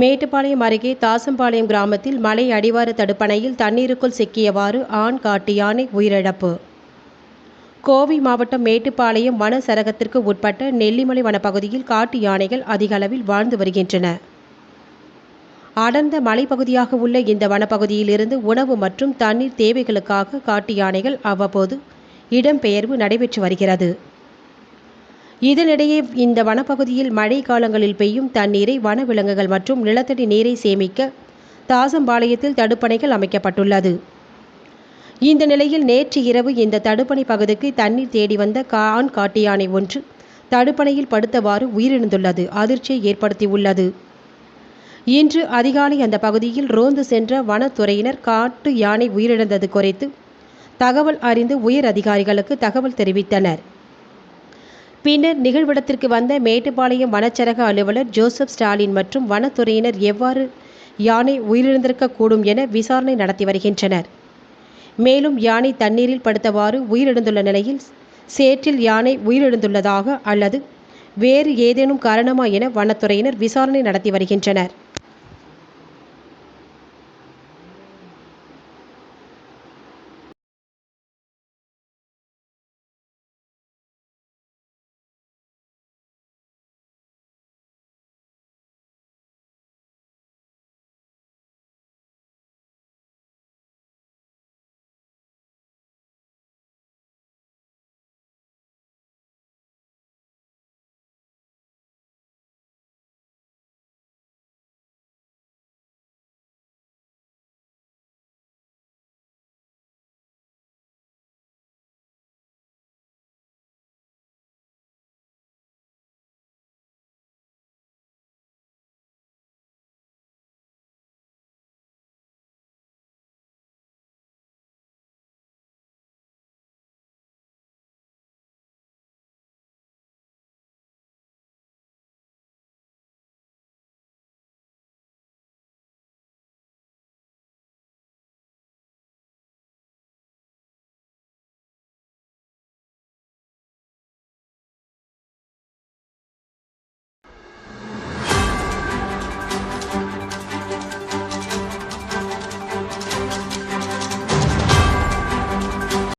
மேட்டுப்பாளையம் அருகே தாசம்பாளையம் கிராமத்தில் மலை அடிவார தடுப்பணையில் தண்ணீருக்குள் சிக்கியவாறு ஆண் காட்டு யானை உயிரிழப்பு. கோவை மாவட்டம் மேட்டுப்பாளையம் வன சரகத்திற்கு உட்பட்ட நெல்லிமலை வனப்பகுதியில் காட்டு யானைகள் அதிக அளவில் வாழ்ந்து வருகின்றன. அடர்ந்த மலைப்பகுதியாக உள்ள இந்த வனப்பகுதியிலிருந்து உணவு மற்றும் தண்ணீர் தேவைகளுக்காக காட்டு யானைகள் அவ்வப்போது இடம்பெயர்வு நடைபெற்று வருகிறது. இதனிடையே இந்த வனப்பகுதியில் மழை காலங்களில் பெய்யும் தண்ணீரை வனவிலங்குகள் மற்றும் நிலத்தடி நீரை சேமிக்க தாசம்பாளையத்தில் தடுப்பணைகள் அமைக்கப்பட்டுள்ளது. இந்த நிலையில் நேற்று இரவு இந்த தடுப்பணை பகுதிக்கு தண்ணீர் தேடி வந்த கான் காட்டு யானை ஒன்று தடுப்பணையில் படுத்தவாறு உயிரிழந்துள்ளது. அதிர்ச்சியை ஏற்படுத்தியுள்ளது. இன்று அதிகாலை அந்த பகுதியில் ரோந்து சென்ற வனத்துறையினர் காட்டு யானை உயிரிழந்தது குறித்து தகவல் அறிந்து உயர் அதிகாரிகளுக்கு தகவல் தெரிவித்தனர். பின்னர் நிகழ்விடத்திற்கு வந்த மேட்டுப்பாளையம் வனச்சரக அலுவலர் ஜோசப் ஸ்டாலின் மற்றும் வனத்துறையினர் எவ்வாறு யானை உயிரிழந்திருக்கக்கூடும் என விசாரணை நடத்தி வருகின்றனர். மேலும் யானை தண்ணீரில் படுத்தவாறு உயிரிழந்துள்ள நிலையில் சேற்றில் யானை உயிரிழந்துள்ளதாக அல்லது வேறு ஏதேனும் காரணமா என வனத்துறையினர் விசாரணை நடத்தி வருகின்றனர்.